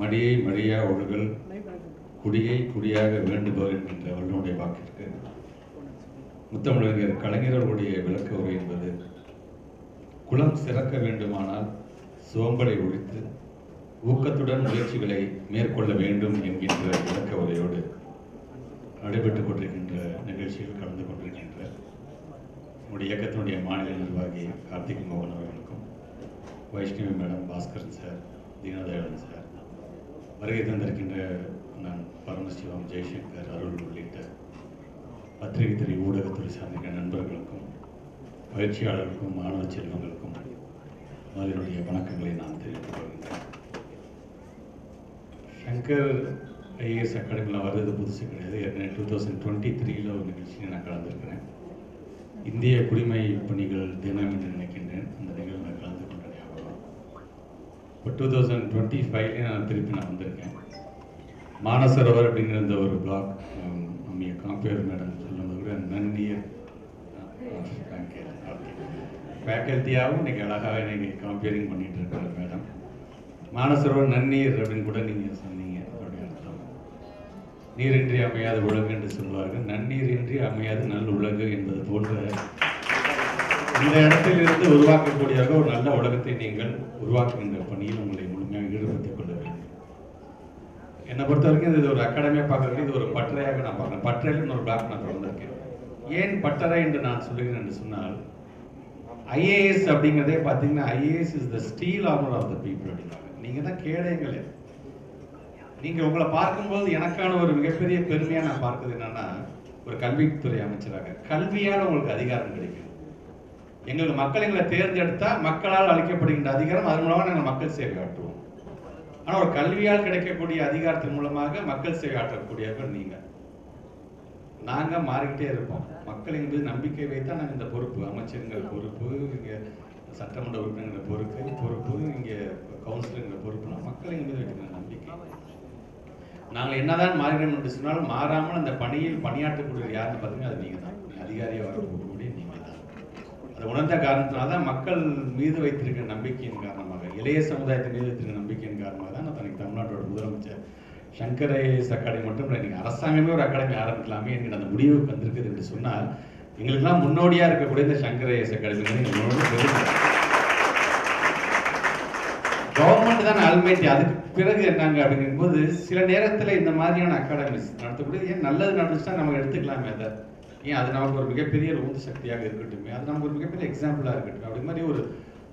மடியை மடியா ஒழுகல் குடியை குடியாக வேண்டுபவர் என்கின்ற வல்லுடைய வாக்கிற்கு. முத்தமிழறிஞர் கலைஞர்களுடைய விளக்க உரை என்பது குளம் சிறக்க வேண்டுமானால் சோம்பலை ஒழித்து ஊக்கத்துடன் முயற்சிகளை மேற்கொள்ள வேண்டும் என்கின்ற விளக்க உரையோடு நடைபெற்றுக் கொண்டிருக்கின்ற நிகழ்ச்சியில் கலந்து கொண்டிருக்கின்ற நம்முடைய இயக்கத்தினுடைய மாநில நிர்வாகி கார்த்திக் மோகன் அவர்களுக்கும் Vaishnavi madam Baskaran sir Deenadayalan sir வருகை தந்திருக்கின்ற நான் பரமசிவம் ஜெய்சங்கர் அருள் உள்ளிட்ட பத்திரிகை துறை ஊடகத்துறை சார்ந்த நண்பர்களுக்கும் பயிற்சியாளர்களுக்கும் மாணவ செல்வங்களுக்கும் அதனுடைய வணக்கங்களை நான் தெரிவித்துக் கொள்கின்றேன். சங்கர் ஐஏஎஸ் அகாடமியில் வர்றது புதுசு கிடையாது. ஏற்கனவே டூ தௌசண்ட் டுவெண்ட்டி த்ரீல ஒரு நிகழ்ச்சியில் நான் கலந்துருக்கிறேன். இந்திய குடிமை பணிகள் தினம் என்று நினைக்கின்றேன். அந்த நிகழ்வு நான் கலந்து கொண்ட ஞாபகம். இப்போ டூ தௌசண்ட் டுவெண்ட்டி ஃபைவ்லேயே மானசரவர் அப்படிங்கிற இந்த ஒரு பிளாக் அம்மிய காம்பேர் மேடம் சொல்லும்போது கூட ஃபேக்கல்ட்டியாகவும் இன்றைக்கி அழகாக இன்னைக்கு காம்பியரிங் பண்ணிகிட்டு இருக்காரு மேடம். மானசரவர் நன்னீர் அப்படின்னு கூட நீங்கள் சொன்னீங்க அதோடைய அர்த்தம். நீரின்றி அமையாத உலகு என்று சொல்வார்கள். நன்னீரின்றி அமையாத நல் உலகு என்பது போன்ற இந்த இடத்திலிருந்து உருவாக்கக்கூடியதாக ஒரு நல்ல உலகத்தை நீங்கள் உருவாக்குகின்ற பணியில் உங்களை முழுமையாக ஈடுபடுத்திக் கொள்ள என்னை பொறுத்த வரைக்கும் இது ஒரு அகாடமியாக பார்க்குறது இது ஒரு பட்டறையாக நான் பார்க்குறேன். பட்டறையில் இன்னொரு பிளாக் நான் திறந்திருக்கேன். ஏன் பட்டறை என்று நான் சொல்கிறேன் என்று சொன்னால் ஐஏஎஸ் அப்படிங்கிறதே பார்த்தீங்கன்னா IAS is the steel armour of the people அப்படின்னாங்க நீங்கள் தான் கேடயங்களே. நீங்கள் உங்களை பார்க்கும்போது எனக்கான ஒரு மிகப்பெரிய பெருமையாக நான் பார்க்குறது என்னென்னா ஒரு கல்வித்துறை அமைச்சராக. கல்வியால் உங்களுக்கு அதிகாரம் கிடைக்கும். எங்களுக்கு மக்கள் எங்களை தேர்ந்தெடுத்தால் மக்களால் அளிக்கப்படுகின்ற அதிகாரம் அது மூலமாக நாங்கள் மக்கள் சேவை ஆற்றுவோம். ஆனால் ஒரு கல்வியால் கிடைக்கக்கூடிய அதிகாரத்தின் மூலமாக மக்கள் சேவை ஆற்றக்கூடியவர்கள் நீங்கள் நாங்கள் மாறிக்கிட்டே இருப்போம் மக்கள் எங்கள் நம்பிக்கை வைத்தா நாங்கள் இந்த பொறுப்பு அமைச்சருங்கிற பொறுப்பு இங்கே சட்டமன்ற உறுப்பினர்கிற பொறுப்பு பொறுப்பு இங்கே கவுன்சிலருங்கிற பொறுப்புனா மக்கள் எங்கள் மீது வைக்கிற நம்பிக்கை. நாங்கள் என்னதான் மாறினோம் என்று சொன்னாலும் மாறாமல் அந்த பணியில் பணியாற்றக்கூடிய யாருன்னு பார்த்தீங்கன்னா அது நீங்கள் தான். அதிகாரியாக வரக்கூடிய நீங்கள் தான். அதை உணர்ந்த காரணத்தினால தான் மக்கள் மீது வைத்திருக்கிற நம்பிக்கையின் காரணமாக இளைய சமுதாயத்தின் மீது வைத்திருக்கிற நம்பிக்கையின் காரணமாக தான் நான் தனக்கு தமிழ்நாட்டோட முதலமைச்சர் சங்கரேஸ் அகாடமி மட்டும் இல்லை நீங்கள் அரசாங்கமே ஒரு அகாடமி ஆரம்பிக்கலாமே என்கிற அந்த முடிவுக்கு வந்திருக்குது என்று சொன்னால் எங்களுக்கெல்லாம் முன்னோடியாக இருக்கக்கூடிய இந்த சங்கர் அகாடமி கவர்மெண்ட் தான் அல்மைட்டி அதுக்கு பிறகு என்னங்க அப்படிங்கும்போது சில நேரத்தில் இந்த மாதிரியான அகாடமிஸ் நடத்தக்கூடிய ஏன் நல்லது நடந்துச்சுன்னா நம்ம எடுத்துக்கலாமே அதை. ஏன் அது நமக்கு ஒரு மிகப்பெரிய ஒரு உந்து சக்தியாக இருக்கட்டும் அது நமக்கு ஒரு மிகப்பெரிய எக்ஸாம்பிளாக இருக்கட்டும் அப்படி மாதிரி ஒரு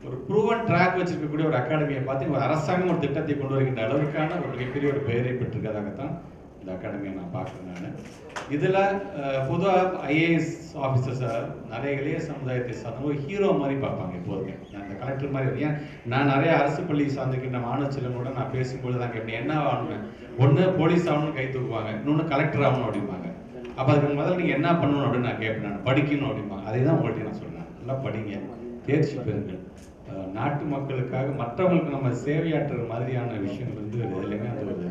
ஒரு ப்ரூவன் ட்ராக் வச்சிருக்கக்கூடிய ஒரு அகாடமியை பார்த்து ஒரு அரசாங்கம் ஒரு திட்டத்தை கொண்டு வருகின்ற அளவுக்கான ஒரு மிகப்பெரிய ஒரு பெயரை பெற்றிருக்கதாகத்தான் இந்த அகாடமியை நான் பார்க்குறேன் நான். இதில் பொதுவாக ஐஏஎஸ் ஆஃபீஸர்ஸ் நிறைய இளைய சமுதாயத்தை சார்ந்த ஒரு ஹீரோ மாதிரி பார்ப்பாங்க எப்போதுமே. நான் இந்த கலெக்டர் மாதிரி ஏன் நான் நிறைய அரசு பள்ளி சார்ந்திருக்கின்ற மாணவ செல்வங்களோட நான் பேசும்பொழுது தான் கேட்பேன் என்ன ஆகணும் ஒன்று போலீஸ் ஆகணும்னு கை தூக்குவாங்க இன்னொன்று கலெக்டர் ஆகணும் அப்படிம்பாங்க. அப்போ அதுக்கு முதல்ல நீங்கள் என்ன பண்ணணும் அப்படின்னு நான் கேட்பேன் நான். படிக்கணும் அப்படிம்பாங்க. அதே தான் உங்கள்கிட்ட நான் சொன்னேன் நல்லா படிங்க. தேர்ச்சி பெறுங்கள். நாட்டு மக்களுக்காக மற்றவங்களுக்கு நம்ம சேவையாற்றுற மாதிரியான விஷயங்கள் வந்து எதுலையுமே அது ஒரு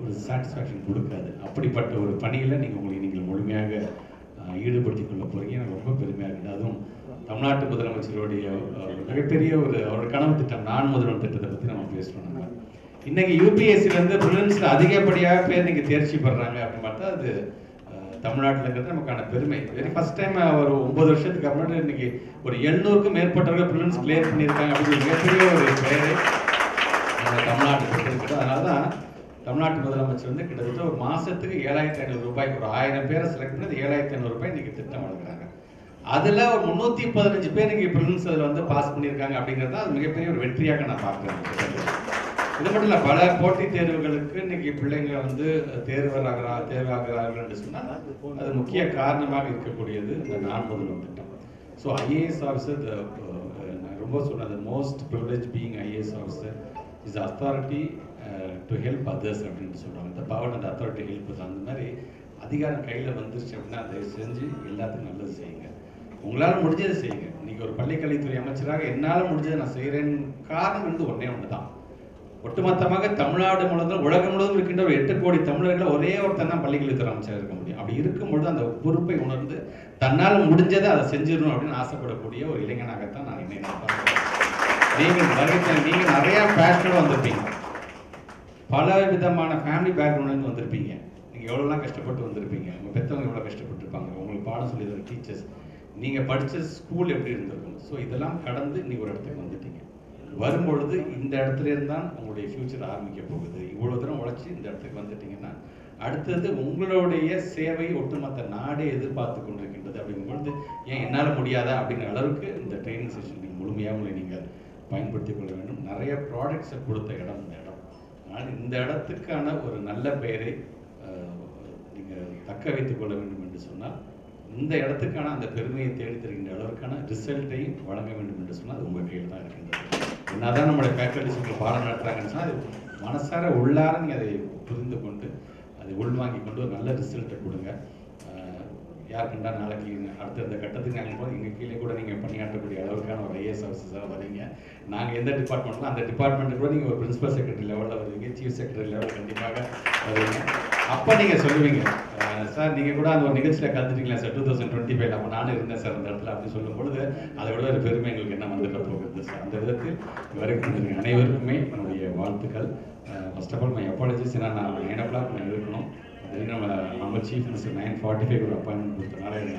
ஒரு சாட்டிஸ்ஃபேக்ஷன் கொடுக்காது. அப்படிப்பட்ட ஒரு பணியில் நீங்கள் உங்களை நீங்கள் முழுமையாக ஈடுபடுத்தி கொள்ள போகிறீங்க எனக்கு ரொம்ப பெருமையாக இருக்குது. அதுவும் தமிழ்நாட்டு முதலமைச்சருடைய மிகப்பெரிய ஒரு அவரோட கனவு திட்டம் நான் முதல்வர் திட்டத்தை பற்றி நம்ம பேசுகிறோம் நம்ம. இன்னைக்கு யூபிஎஸ்சில இருந்து அதிகப்படியாக பேர் நீங்கள் தேர்ச்சி பெறாங்க அப்படின்னு பார்த்தா அது தமிழ்நாட்டில் இருக்கிறது நமக்கான பெருமை. வெரி ஃபர்ஸ்ட் டைம் ஒரு ஒன்பது வருஷத்துக்கு அப்புறம் இன்னைக்கு ஒரு எழுநூறுக்கும் மேற்பட்டவர்கள் ப்ரிலிம்ஸ் கிளியர் பண்ணியிருக்காங்க அப்படின்னு மிகப்பெரிய ஒரு பெயரை நம்ம தமிழ்நாட்டுக்கு இருக்கிறது அதனால தான் தமிழ்நாட்டு முதலமைச்சர் வந்து கிட்டத்தட்ட ஒரு மாதத்துக்கு ஏழாயிரத்தி ஐநூறு ரூபாய் ஒரு ஆயிரம் பேரை செலக்ட் பண்ணி ஏழாயிரத்தி ஐநூறு ரூபாய் இன்னைக்கு திட்டம் வழங்குறாங்க. அதில் ஒரு முந்நூற்றி பதினஞ்சு பேர் இங்கே ப்ரிலிம்ஸ் அதில் வந்து பாஸ் பண்ணியிருக்காங்க அப்படிங்கிறது தான் அது மிகப்பெரிய ஒரு வெற்றியாக நான் பார்க்குறேன். இது மட்டும் இல்லை பல போட்டித் தேர்வுகளுக்கு இன்னைக்கு பிள்ளைங்க வந்து தேர்வராகிறா தேர்வாகிறார்கள் என்று சொன்னால் அது முக்கிய காரணமாக இருக்கக்கூடியது இந்த நான் முதல்வன் திட்டம். ஸோ ஐஏஎஸ் ஆஃபீஸர் நான் ரொம்ப சொன்னது most privilege being IAS officer is authority to help others அப்படின்னு சொல்கிறாங்க இந்த பவர் அண்ட் அத்தாரிட்டி ஹெல்ப் அந்த மாதிரி அதிகாரம் கையில் வந்துருச்சு அப்படின்னா அதை செஞ்சு எல்லாத்துக்கும் நல்லது செய்யுங்க. உங்களால் முடிஞ்சதை செய்யுங்க. இன்றைக்கி ஒரு பள்ளிக்கல்வித்துறை அமைச்சராக என்னால் முடிஞ்சதை நான் செய்கிறேன்னு காரணம் வந்து ஒன்றே ஒன்று தான் ஒட்டுமொத்தமாக தமிழ்நாடு முழுவதும் உலகம் முழுவதும் இருக்கின்ற ஒரு எட்டு கோடி தமிழர்கள் ஒரே ஒருத்தன் தான் பள்ளிகளுக்கு அமைச்சராக இருக்க முடியும். அப்படி இருக்கும் பொழுது அந்த பொறுப்பை உணர்ந்து தன்னால் முடிஞ்சதை அதை செஞ்சிடணும் அப்படின்னு ஆசைப்படக்கூடிய ஒரு இளைஞனாகத்தான் நான் இன்னைக்கு நீங்கள் வருகை நீங்கள் நிறைய பேஷனோட வந்திருப்பீங்க. பல விதமான ஃபேமிலி பேக்ரவுண்ட்லேருந்து வந்திருப்பீங்க. நீங்கள் எவ்வளோலாம் கஷ்டப்பட்டு வந்திருப்பீங்க? உங்கள் பெற்றவங்க எவ்வளோ கஷ்டப்பட்டிருப்பாங்க? உங்களுக்கு பாடம் சொல்லி தர டீச்சர்ஸ் நீங்கள் படித்த ஸ்கூல் எப்படி இருந்திருக்கும்? ஸோ இதெல்லாம் கடந்து நீ ஒரு இடத்துக்கு வந்துட்டீங்க. வரும்பொழுது இந்த இடத்துல இருந்து தான் உங்களுடைய ஃப்யூச்சர் ஆரம்பிக்க போகுது. இவ்வளோ தூரம் உழைச்சி இந்த இடத்துக்கு வந்துட்டீங்கன்னா அடுத்தது உங்களுடைய சேவை ஒட்டுமொத்த நாடே எதிர்பார்த்து கொண்டிருக்கின்றது. அப்படிங்கும்பொழுது ஏன் என்னால் முடியாதா? அப்படிங்கிற அளவுக்கு இந்த ட்ரைனிங் செஷன் நீங்கள் முழுமையாக உங்களை நீங்கள் பயன்படுத்திக் கொள்ள வேண்டும். நிறைய ப்ராடக்ட்ஸை கொடுத்த இடம் இந்த இடம். அதனால் இந்த இடத்துக்கான ஒரு நல்ல பெயரை நீங்கள் தக்க வைத்துக் கொள்ள வேண்டும் என்று சொன்னால் இந்த இடத்துக்கான அந்த பெருமையை தேடி தருகின்ற அளவுக்கான ரிசல்ட்டையும் வழங்க வேண்டும் என்று சொன்னால் அது உங்கள் கையில் தான் இருக்கின்றது. என்னதான் நம்மளுடைய ஃபேக்கல்டிஸ் உங்களுக்கு பாடம் நடத்துறாங்கன்னு சொன்னால் அது மனசார உள்ளார நீங்கள் அதை புரிந்து கொண்டு அதை உள்வாங்கி கொண்டு ஒரு நல்ல ரிசல்ட்டை கொடுங்க. யார் கண்டா நாளைக்கு அடுத்தடுத்த கட்டத்துக்கு நாங்கள் போது எங்கள் கீழே கூட நீங்கள் பணியாற்றக்கூடிய அளவுக்கான ஒரு ஐஏஎஸ் ஆஃபீஸராக வரீங்க. நாங்கள் எந்த டிபார்ட்மெண்ட்லாம் அந்த டிபார்ட்மெண்ட்டு கூட நீங்கள் ஒரு பிரின்சிபல் செக்ரட்டரி லெவலில் வருவீங்க சீஃப் செக்ரட்டரி லெவலில் கண்டிப்பாக வருவீங்க. அப்போ நீங்கள் சொல்லுவீங்க சார் நீங்கள் கூட அந்த ஒரு நிகழ்ச்சியில் கலந்துட்டீங்களா sir two thousand twenty five அப்போ நானும் இருந்தேன் சார் அந்த இடத்துல அப்படின்னு சொல்லும்பொழுது அதை விட ஒரு பெருமை எங்களுக்கு என்ன வந்துட போகுது சார் அந்த விதத்தில் வரைக்கும் அனைவருக்குமே என்னுடைய வாழ்த்துக்கள். First of all my apologies ஏன்னா நான் நைன் ஓ கிளாக் நான் இருக்கணும் அது நம்ம நம்ம chief minister nine forty five ஒரு அப்பாயின்மெண்ட் கொடுத்தனால என்ன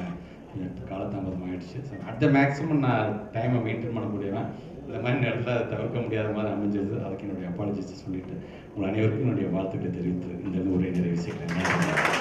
காலத்தாமதம் காலதாமதம் ஆயிடுச்சு. ஸோ அட் த மேக்ஸிமம் நான் டைமை மெயின்டைன் பண்ணக்கூடியவன் இந்த மாதிரி நேரத்தில் அதை தவிர்க்க முடியாத மாதிரி அமைஞ்சது. அதுக்கு என்னுடைய அப்பாலஜிஸ் சொல்லிட்டு உங்கள் அனைவருக்கும் என்னுடைய வாழ்த்துக்களை தெரிவித்து இந்த உரை நிறைவு செய்கிறேன்.